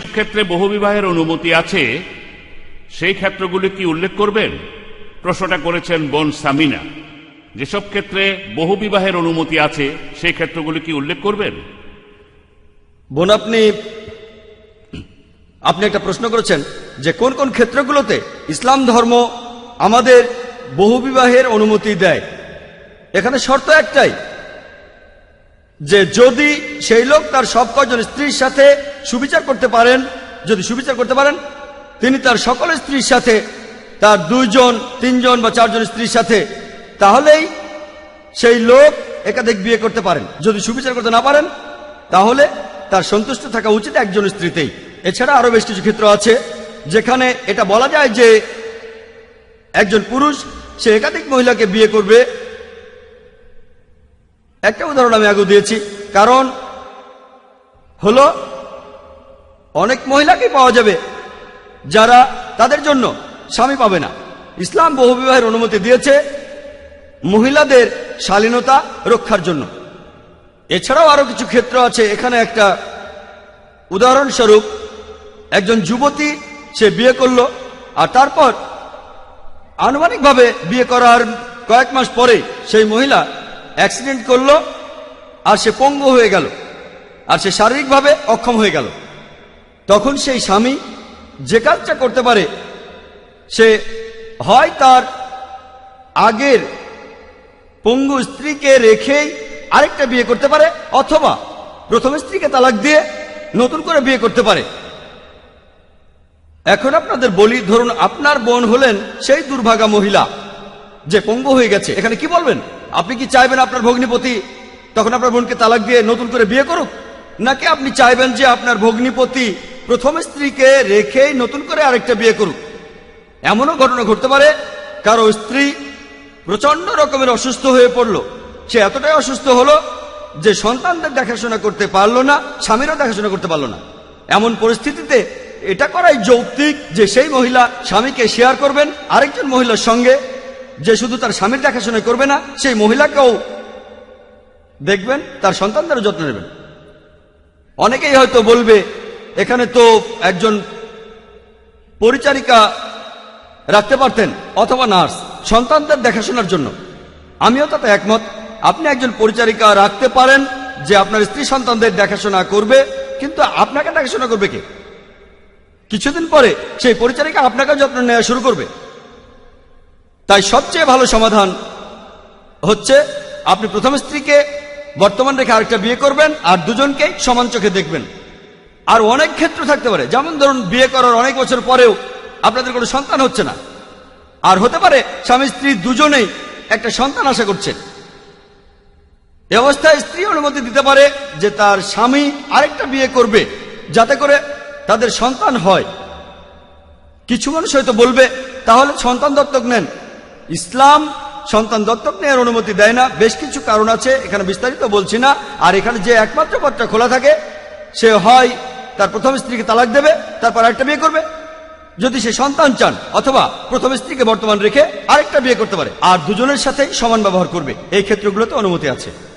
ক্ষেত্রে বহুবিবাহের অনুমতি আছে। সেই ক্ষেত্রগুলি কি উল্লেখ করবেন? প্রশ্নটা করেছেন বোন সামিনা। যেসব ক্ষেত্রে বহুবিবাহের অনুমতি আছে, সেই ক্ষেত্রগুলি কি উল্লেখ করবেন? বোন, আপনি আপনি একটা প্রশ্ন করেছেন যে কোন কোন ক্ষেত্রগুলোতে ইসলাম ধর্ম আমাদের বহুবিবাহের অনুমতি দেয়। এখানে শর্ত একটাই যে যদি সেই লোক তার সব কজন স্ত্রীর সাথে সুবিচার করতে পারেন, যদি সুবিচার করতে পারেন, তিনি তার সকল স্ত্রীর সাথে, তার দুইজন, তিনজন বা চারজন স্ত্রীর সাথে, তাহলেই সেই লোক একাধিক বিয়ে করতে পারেন। যদি সুবিচার করতে না পারেন, তাহলে তার সন্তুষ্ট থাকা উচিত একজন স্ত্রীতেই। এছাড়া আরও বেশ কিছু ক্ষেত্র আছে, যেখানে এটা বলা যায় যে একজন পুরুষ, সে একাধিক মহিলাকে বিয়ে করবে। একটা উদাহরণ আমি আগে দিয়েছি, কারণ হলো অনেক মহিলাকে পাওয়া যাবে যারা তাদের জন্য স্বামী পাবে না। ইসলাম বহুবিবাহের অনুমতি দিয়েছে মহিলাদের শালীনতা রক্ষার জন্য। এছাড়াও আরও কিছু ক্ষেত্র আছে। এখানে একটা উদাহরণস্বরূপ, একজন যুবতী, সে বিয়ে করল আর তারপর আনুমানিকভাবে বিয়ে করার কয়েক মাস পরে সেই মহিলা অ্যাক্সিডেন্ট করল আর সে পঙ্গু হয়ে গেল আর সে শারীরিকভাবে অক্ষম হয়ে গেল। তখন সেই স্বামী যে কাজটা করতে পারে, সে হয় তার আগের পঙ্গু স্ত্রীকে রেখেই আরেকটা বিয়ে করতে পারে, অথবা প্রথম স্ত্রীকে তালাক দিয়ে নতুন করে বিয়ে করতে পারে। এখন আপনাদের বলি, ধরুন আপনার বোন হলেন সেই দুর্ভাগা মহিলা যে পঙ্গু হয়ে গেছে। এখানে কি বলবেন? আপনি কি চাইবেন আপনার ভগ্নিপতি তখন আপনার বোনকে তালাক দিয়ে নতুন করে বিয়ে করুক? নাকি আপনি চাইবেন যে আপনার ভগ্নিপতি প্রথম স্ত্রীকে রেখেই নতুন করে আরেকটা বিয়ে করুক। এমনও ঘটনা ঘটতে পারে, কারও স্ত্রী প্রচণ্ড রকমের অসুস্থ হয়ে পড়ল। সে এতটাই অসুস্থ হলো যে সন্তানদের দেখাশোনা করতে পারল না, স্বামীরও দেখাশোনা করতে পারল না। এমন পরিস্থিতিতে এটা করাই যৌক্তিক যে সেই মহিলা স্বামীকে শেয়ার করবেন আরেকজন মহিলার সঙ্গে, যে শুধু তার স্বামীর দেখাশোনা করবে না, সেই মহিলাকেও দেখবেন তার সন্তানদেরও যত্ন নেবেন। অনেকেই হয়তো বলবে এখানে তো একজন পরিচারিকা রাখতে পারতেন, অথবা নার্স, সন্তানদের দেখাশোনার জন্য। আমিও তাতে একমত। আপনি একজন পরিচারিকা রাখতে পারেন যে আপনার স্ত্রী সন্তানদের দেখাশোনা করবে, কিন্তু আপনাকে দেখাশোনা করবে কে? কিছুদিন পরে সেই পরিচারিকা আপনাকে যত্ন নেওয়া শুরু করবে। তাই সবচেয়ে ভালো সমাধান হচ্ছে, আপনি প্রথম স্ত্রীকে বর্তমান রেখে আরেকটা বিয়ে করবেন, আর দুজনকেই সমান চোখে দেখবেন। আর অনেক ক্ষেত্র থাকতে পারে। যেমন ধরুন, বিয়ে করার অনেক বছর পরেও আপনাদের কোনো সন্তান হচ্ছে না। আর হতে পারে, স্বামী স্ত্রী দুজনেই একটা সন্তান আশা করছেন এ অবস্থায় স্ত্রী অনুমতি দিতে পারে যে তার স্বামী আরেকটা বিয়ে করবে, যাতে করে তাদের সন্তান হয়। কিছু মানুষ হয়তো বলবে, তাহলে সন্তান দত্তক নেন। ইসলাম সন্তান দত্তক নেওয়ার অনুমতি দেয় না। বেশ কিছু কারণ আছে, এখানে বিস্তারিত বলছি না। আর এখানে যে একমাত্র পথটা খোলা থাকে, সে হয় তার প্রথম স্ত্রীকে তালাক দেবে, তারপর আরেকটা বিয়ে করবে। যদি সে সন্তান চান, অথবা প্রথম স্ত্রীকে বর্তমান রেখে আরেকটা বিয়ে করতে পারে, আর দুজনের সাথে সমান ব্যবহার করবে, এই ক্ষেত্রগুলোতে অনুমতি আছে।